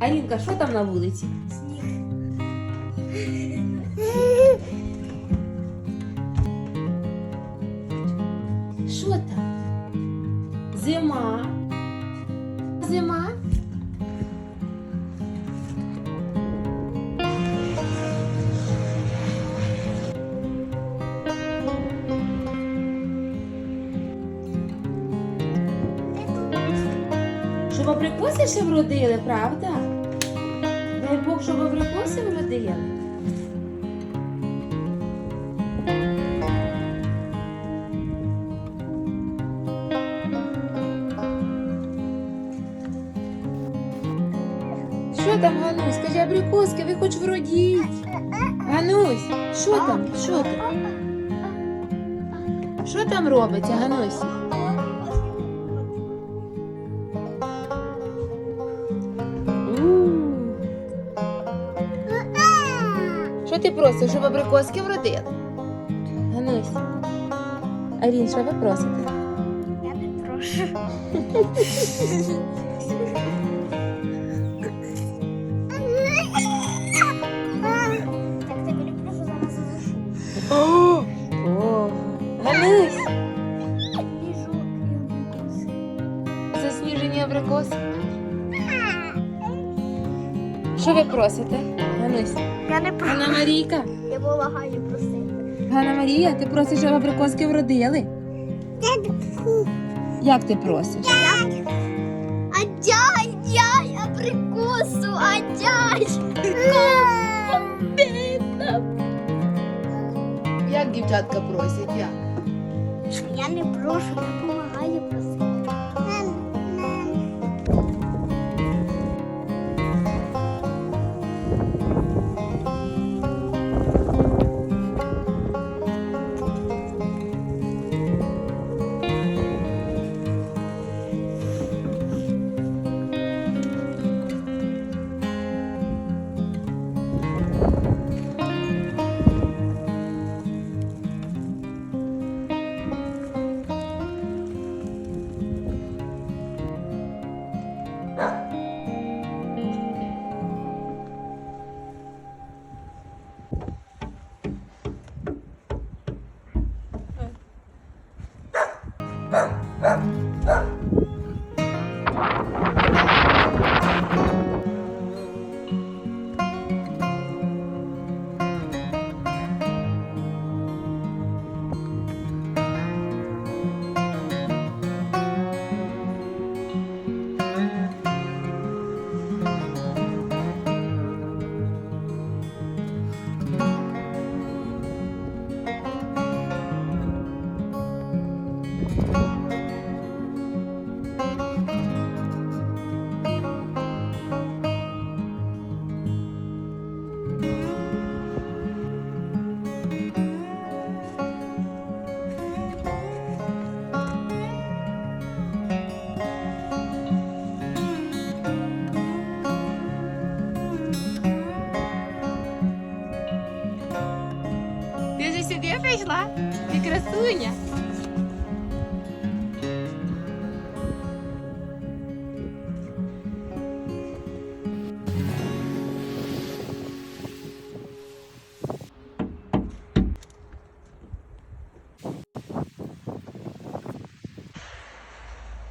Алінка, що там на вулиці? Сніг. Що там? Зима. Зима? Абрикоси ще вродили, правда? Дай Бог, щоб абрикоси вродили. Що там, Ганусь? Скажи, абрикоски, ви хоч вродіть. Ганусь, що там? Що там? Що там робиться, Ганусь? Що ти просиш, щоб абрикоски вродили? Ганусь. Арін, що ви просите? Я не прошу. Так тебе не прошу зараз задушу. О, Ганусь, Біжу і засніжені абрикоси. Що ви просите? Ганусь, Я не прошу. Ганна Марійка. Я полагаю просити. Ганна Марія, ти просиш, щоб абрикоски вродили? Я. Як ти просиш? А дяй, дяй, абрикосу, а дяй. Як дівчатка просять? Як? Я не прошу, Ти ж сюди прийшла? Ти красуня.